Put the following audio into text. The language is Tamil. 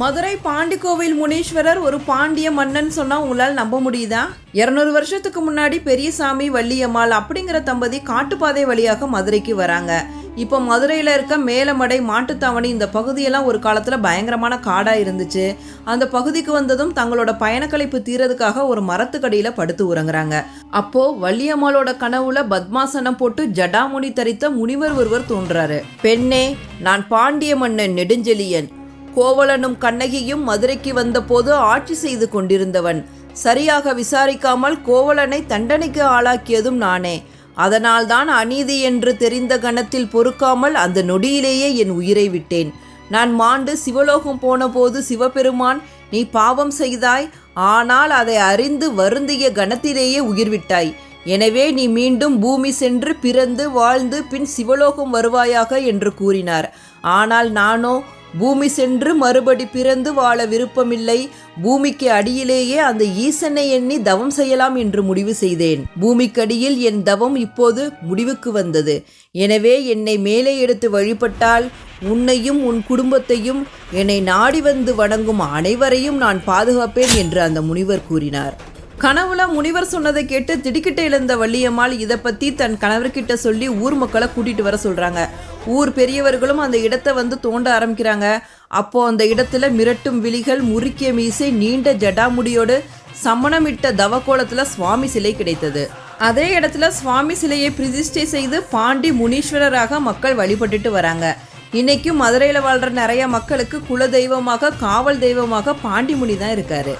மதுரை பாண்டிக்கோவில் முனீஸ்வரர் ஒரு பாண்டிய மன்னன் சொன்னால் உங்களால் நம்ப முடியுதா? இருநூறு வருஷத்துக்கு முன்னாடி பெரியசாமி வள்ளியம்மாள் அப்படிங்கிற தம்பதி காட்டுப்பாதை வழியாக மதுரைக்கு வராங்க. இப்போ மதுரையில் இருக்க மேலமடை மாட்டுத்தாவணி இந்த பகுதியெல்லாம் ஒரு காலத்தில் பயங்கரமான காடாக இருந்துச்சு. அந்த பகுதிக்கு வந்ததும் தங்களோட பயணக்கலைப்பு தீரதுக்காக ஒரு மரத்துக்கடியில் படுத்து உறங்குறாங்க. அப்போது வள்ளியம்மாளோட கனவுல பத்மாசனம் போட்டு ஜடாமுனி தரித்த முனிவர் ஒருவர் தோன்றாரு. பெண்ணே நான் பாண்டிய மன்னன் நெடுஞ்செழியன். கோவலனும் கண்ணகியும் மதுரைக்கு வந்தபோது ஆட்சி செய்து கொண்டிருந்தவன். சரியாக விசாரிக்காமல் கோவலனை தண்டனைக்கு ஆளாக்கியதும் நானே. அதனால்தான் அநீதி என்று தெரிந்த கணத்தில் பொறுக்காமல் அந்த நொடியிலேயே என் உயிரை விட்டேன். நான் மாண்டு சிவலோகம் போனபோது சிவபெருமான் நீ பாவம் செய்தாய் ஆனால் அதை அறிந்து வருந்திய கணத்திலேயே உயிர் விட்டாய். எனவே நீ மீண்டும் பூமி சென்று பிறந்து வாழ்ந்து பின் சிவலோகம் வருவாயாக என்று கூறினார். ஆனால் நானோ பூமி சென்று மறுபடி பிறந்து வாழ விருப்பமில்லை. பூமிக்கு அடியிலேயே அந்த ஈசனை எண்ணி தவம் செய்யலாம் என்று முடிவு செய்தேன். பூமிக்கடியில் என் தவம் இப்போது முடிவுக்கு வந்தது. எனவே என்னை மேலே எடுத்து வழிபட்டால் உன்னையும் உன் குடும்பத்தையும் என்னை நாடி வந்து வணங்கும் அனைவரையும் நான் பாதுகாப்பேன் என்று அந்த முனிவர் கூறினார். கனவுல முனிவர் சொன்னதை கேட்டு திடுக்கிட்ட எழுந்த வள்ளியம்மாள் இதை பத்தி தன் கணவர்கிட்ட சொல்லி ஊர் மக்களை கூட்டிட்டு வர சொல்றாங்க. ஊர் பெரியவர்களும் அந்த இடத்தை வந்து தோண்ட ஆரம்பிக்கிறாங்க. அப்போ அந்த இடத்துல மிரட்டும் விழிகள் முறுக்கிய மீசை நீண்ட ஜடாமுடியோடு சமணமிட்ட தவக்கோலத்துல சுவாமி சிலை கிடைத்தது. அதே இடத்துல சுவாமி சிலையை பிரதிஷ்டை செய்து பாண்டி முனீஸ்வரராக மக்கள் வழிபட்டுட்டு வராங்க. இன்னைக்கும் மதுரையில் வாழ்ற நிறைய மக்களுக்கு குல தெய்வமாக காவல் தெய்வமாக பாண்டிமுனி தான் இருக்காரு.